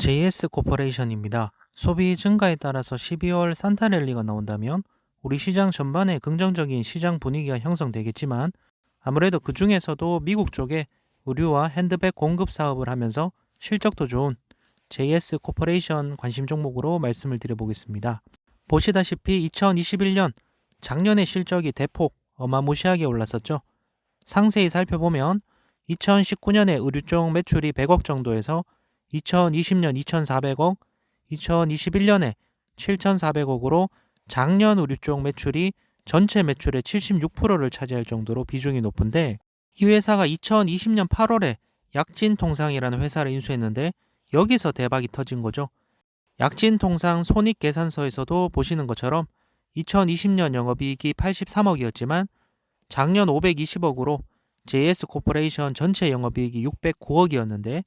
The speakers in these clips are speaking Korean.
JS 코퍼레이션입니다. 소비 증가에 따라서 12월 산타 랠리가 나온다면 우리 시장 전반에 긍정적인 시장 분위기가 형성되겠지만 아무래도 그 중에서도 미국 쪽에 의류와 핸드백 공급 사업을 하면서 실적도 좋은 JS 코퍼레이션 관심 종목으로 말씀을 드려보겠습니다. 보시다시피 2021년 작년의 실적이 대폭 어마무시하게 올랐었죠. 상세히 살펴보면 2019년에 의류 쪽 매출이 100억 정도에서 2020년 2,400억, 2021년에 7,400억으로 작년 의류 쪽 매출이 전체 매출의 76%를 차지할 정도로 비중이 높은데 이 회사가 2020년 8월에 약진통상이라는 회사를 인수했는데 여기서 대박이 터진 거죠. 약진통상 손익계산서에서도 보시는 것처럼 2020년 영업이익이 83억이었지만 작년 520억으로 JS 코퍼레이션 전체 영업이익이 609억이었는데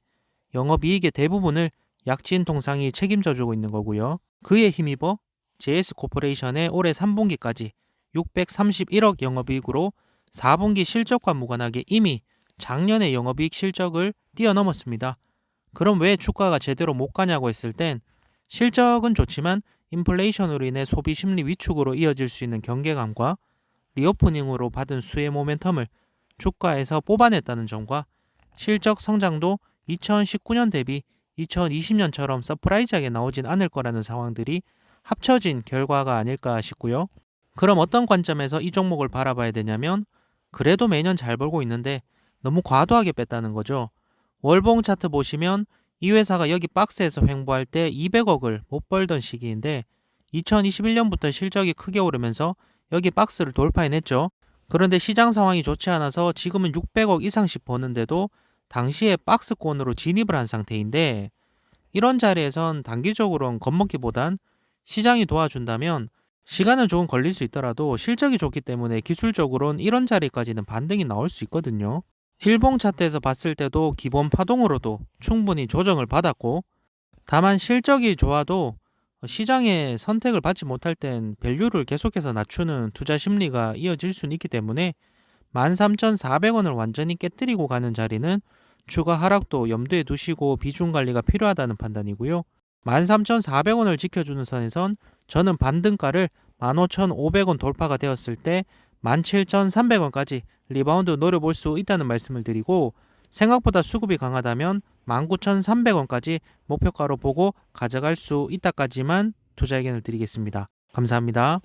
영업이익의 대부분을 약진 통상이 책임져 주고 있는 거고요. 그에 힘입어 JS 코퍼레이션의 올해 3분기까지 631억 영업이익으로 4분기 실적과 무관하게 이미 작년의 영업이익 실적을 뛰어넘었습니다. 그럼 왜 주가가 제대로 못 가냐고 했을 땐 실적은 좋지만 인플레이션으로 인해 소비 심리 위축으로 이어질 수 있는 경계감과 리오프닝으로 받은 수혜 모멘텀을 주가에서 뽑아냈다는 점과 실적 성장도 2019년 대비 2020년처럼 서프라이즈하게 나오진 않을 거라는 상황들이 합쳐진 결과가 아닐까 싶고요. 그럼 어떤 관점에서 이 종목을 바라봐야 되냐면 그래도 매년 잘 벌고 있는데 너무 과도하게 뺐다는 거죠. 월봉 차트 보시면 이 회사가 여기 박스에서 횡보할 때 200억을 못 벌던 시기인데 2021년부터 실적이 크게 오르면서 여기 박스를 돌파해냈죠. 그런데 시장 상황이 좋지 않아서 지금은 600억 이상씩 버는데도 당시에 박스권으로 진입을 한 상태인데 이런 자리에선 단기적으로는 겁먹기보단 시장이 도와준다면 시간은 조금 걸릴 수 있더라도 실적이 좋기 때문에 기술적으로는 이런 자리까지는 반등이 나올 수 있거든요. 일봉 차트에서 봤을 때도 기본 파동으로도 충분히 조정을 받았고 다만 실적이 좋아도 시장의 선택을 받지 못할 땐 밸류를 계속해서 낮추는 투자 심리가 이어질 수는 있기 때문에 13,400원을 완전히 깨뜨리고 가는 자리는 추가 하락도 염두에 두시고 비중 관리가 필요하다는 판단이고요. 13,400원을 지켜주는 선에선 저는 반등가를 15,500원 돌파가 되었을 때 17,300원까지 리바운드 노려볼 수 있다는 말씀을 드리고 생각보다 수급이 강하다면 19,300원까지 목표가로 보고 가져갈 수 있다까지만 투자 의견을 드리겠습니다. 감사합니다.